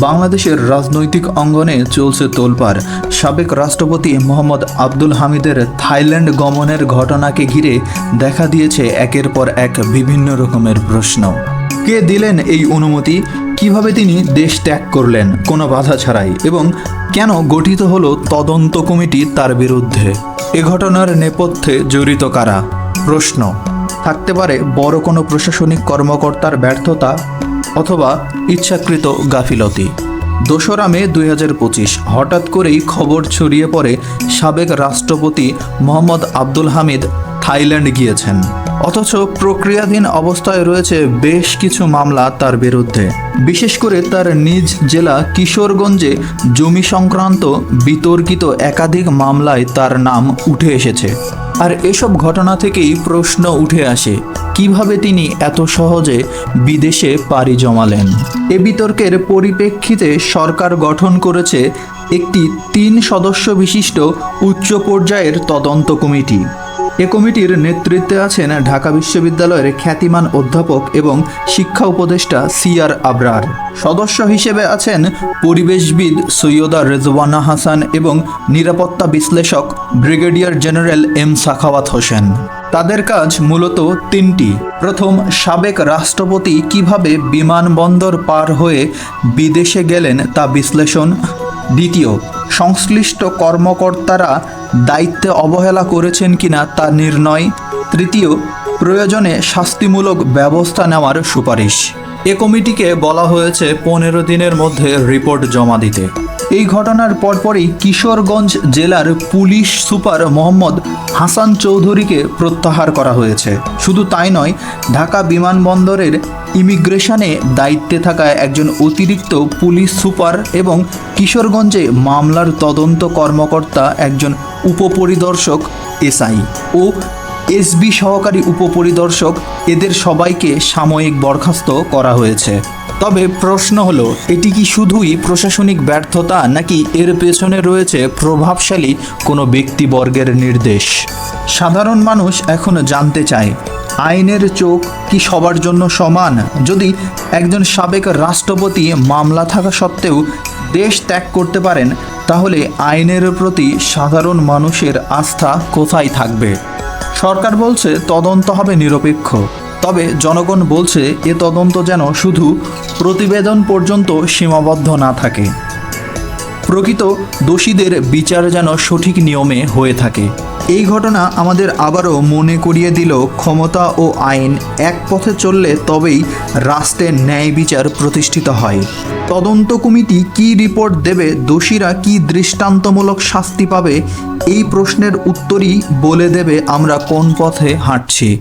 বাংলাদেশের রাজনৈতিক অঙ্গনে চলছে তোলপাড়। সাবেক রাষ্ট্রপতি মোহাম্মদ আব্দুল হামিদের থাইল্যান্ড গমনের ঘটনাকে ঘিরে দেখা দিয়েছে একের পর এক বিভিন্ন রকমের প্রশ্ন। কে দিলেন এই অনুমতি? কীভাবে তিনি দেশ ত্যাগ করলেন? কোনো বাধা ছাড়াই। এবং কেন গঠিত হলো তদন্ত কমিটি তার বিরুদ্ধে? এ ঘটনার নেপথ্যে জড়িত কারা? প্রশ্ন। থাকতে পারে বড় কোনো প্রশাসনিক কর্মকর্তার ব্যর্থতা অথবা ইচ্ছাকৃত গাফিলতি। দোসরা মে দু হাজার পঁচিশ হঠাৎ করেই খবর ছড়িয়ে পড়ে সাবেক রাষ্ট্রপতি মোহাম্মদ আব্দুল হামিদ থাইল্যান্ড গিয়েছেন। অথচ প্রক্রিয়াধীন অবস্থায় রয়েছে বেশ কিছু মামলা তার বিরুদ্ধে। বিশেষ করে তার নিজ জেলা কিশোরগঞ্জে জমি সংক্রান্ত বিতর্কিত একাধিক মামলায় তার নাম উঠে এসেছে। আর এসব ঘটনা থেকেই প্রশ্ন উঠে আসে, কীভাবে তিনি এত সহজে বিদেশে পাড়ি জমালেন? এ বিতর্কের পরিপ্রেক্ষিতে সরকার গঠন করেছে একটি তিন সদস্য বিশিষ্ট উচ্চ পর্যায়ের তদন্ত কমিটি। এ কমিটির নেতৃত্বে আছেন ঢাকা বিশ্ববিদ্যালয়ের খ্যাতিমান অধ্যাপক এবং শিক্ষা উপদেষ্টা সিআর আবরার। সদস্য হিসেবে আছেন পরিবেশবিদ সৈয়দা রেজওয়ানা হাসান এবং নিরাপত্তা বিশ্লেষক brigadier general M Sakhawat Hossain. তাদের কাজ মূলত তিনটি। প্রথম, সাবেক রাষ্ট্রপতি কীভাবে বিমানবন্দর পার হয়ে বিদেশে গেলেন তা বিশ্লেষণ। দ্বিতীয়, সংশ্লিষ্ট কর্মকর্তারা দায়িত্বে অবহেলা করেছেন কিনা তা নির্ণয়। তৃতীয়, প্রয়োজনে শাস্তিমূলক ব্যবস্থা নেওয়ার সুপারিশ। এ কমিটিকে বলা হয়েছে পনেরো দিনের মধ্যে রিপোর্ট জমা দিতে। এই ঘটনার পরপরই কিশোরগঞ্জ জেলার পুলিশ সুপার মোহাম্মদ হাসান চৌধুরীকে প্রত্যাহার করা হয়েছে। শুধু তাই নয়, ঢাকা বিমানবন্দরের ইমিগ্রেশনে দায়িত্বে থাকা একজন অতিরিক্ত পুলিশ সুপার এবং কিশোরগঞ্জে মামলার তদন্ত কর্মকর্তা একজন উপপরিদর্শক এসআই ও এসবি সহকারী উপপরিদর্শক এদের সবাইকে সাময়িক বরখাস্ত করা হয়েছে। তবে প্রশ্ন হলো, এটি কি শুধুই প্রশাসনিক ব্যর্থতা নাকি এর পেছনে রয়েছে প্রভাবশালী কোনো ব্যক্তিবর্গের নির্দেশ? সাধারণ মানুষ এখন জানতে চায়, আইনের চোখ কি সবার জন্য সমান? যদি একজন সাবেক রাষ্ট্রপতি মামলা থাকা সত্ত্বেও দেশ ত্যাগ করতে পারেন, তাহলে আইনের প্রতি সাধারণ মানুষের আস্থা কোথায় থাকবে? সরকার বলছে তদন্ত হবে নিরপেক্ষ। তবে জনগণ বলছে এ তদন্ত যেন শুধু প্রতিবেদন পর্যন্ত সীমাবদ্ধ না থাকে। প্রকৃত দোষীদের বিচার যেন সঠিক নিয়মে হয়ে থাকে। এই ঘটনা আমাদের আবারও মনে করিয়ে দিল ক্ষমতা ও আইন এক পথে চললে তবেই রাষ্ট্রের ন্যায় বিচার প্রতিষ্ঠিত হয়। তদন্ত কমিটি কি রিপোর্ট দেবে, দোষীরা কি দৃষ্টান্তমূলক শাস্তি পাবে, এই প্রশ্নের উত্তরই বলে দেবে আমরা কোন পথে হাঁটছি।